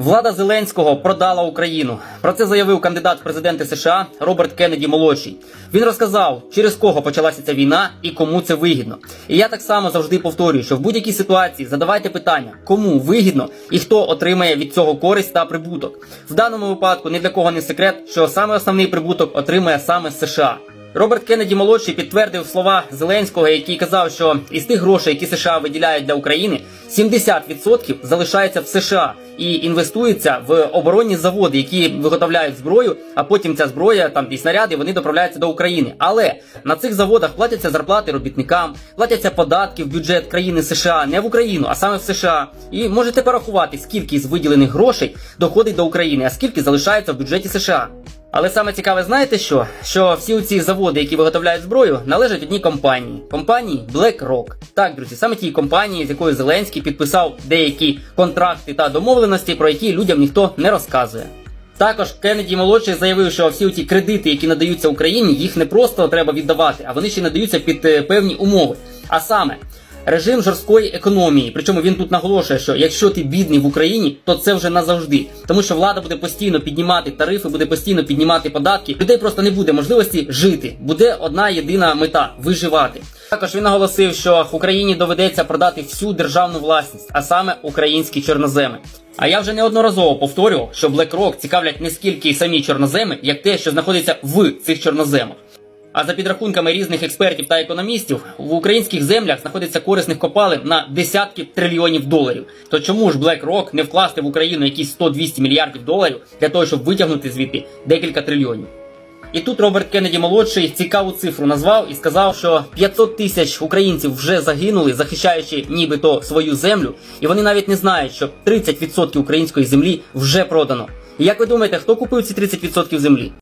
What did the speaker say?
Влада Зеленського продала Україну. Про це заявив кандидат в президенти США Роберт Кеннеді молодший. Він розказав, через кого почалася ця війна і кому це вигідно. І я так само завжди повторюю, що в будь-якій ситуації задавайте питання, кому вигідно і хто отримає від цього користь та прибуток. В даному випадку ні для кого не секрет, що саме основний прибуток отримає саме США. Роберт Кеннеді молодший підтвердив слова Зеленського, який казав, що із тих грошей, які США виділяють для України, 70% залишається в США і інвестується в оборонні заводи, які виготовляють зброю, а потім ця зброя там і снаряди вони доправляються до України. Але на цих заводах платяться зарплати робітникам, платяться податки в бюджет країни США, не в Україну, а саме в США. І можете порахувати, скільки з виділених грошей доходить до України, а скільки залишається в бюджеті США. Але саме цікаве, знаєте що? Що всі ці заводи, які виготовляють зброю, належать одній компанії компанії BlackRock. Так, друзі, саме тій компанії, з якою Зеленський підписав деякі контракти та домовленості, про які людям ніхто не розказує. Також Кеннеді молодший заявив, що всі ці кредити, які надаються Україні, їх не просто треба віддавати, а вони ще надаються під е, певні умови. А саме. Режим жорсткої економії. Причому він тут наголошує, що якщо ти бідний в Україні, то це вже назавжди. Тому що влада буде постійно піднімати тарифи, буде постійно піднімати податки. Людей просто не буде можливості жити. Буде одна єдина мета виживати. Також він наголосив, що Україні доведеться продати всю державну власність, а саме українські чорноземи. А я вже неодноразово повторював, що BlackRock цікавлять не скільки самі чорноземи, як те, що знаходиться в цих чорноземах. А за підрахунками різних експертів та економістів, в українських землях знаходиться корисних копалин на десятки трильйонів доларів. То чому ж BlackRock не вкласти в Україну якісь 100-200 мільярдів доларів для того, щоб витягнути звідти декілька трильйонів? І тут Роберт Кеннеді молодший цікаву цифру назвав і сказав, що 500 тисяч українців вже загинули, захищаючи нібито свою землю, і вони навіть не знають, що 30% української землі вже продано. І як ви думаєте, хто купив ці 30% землі?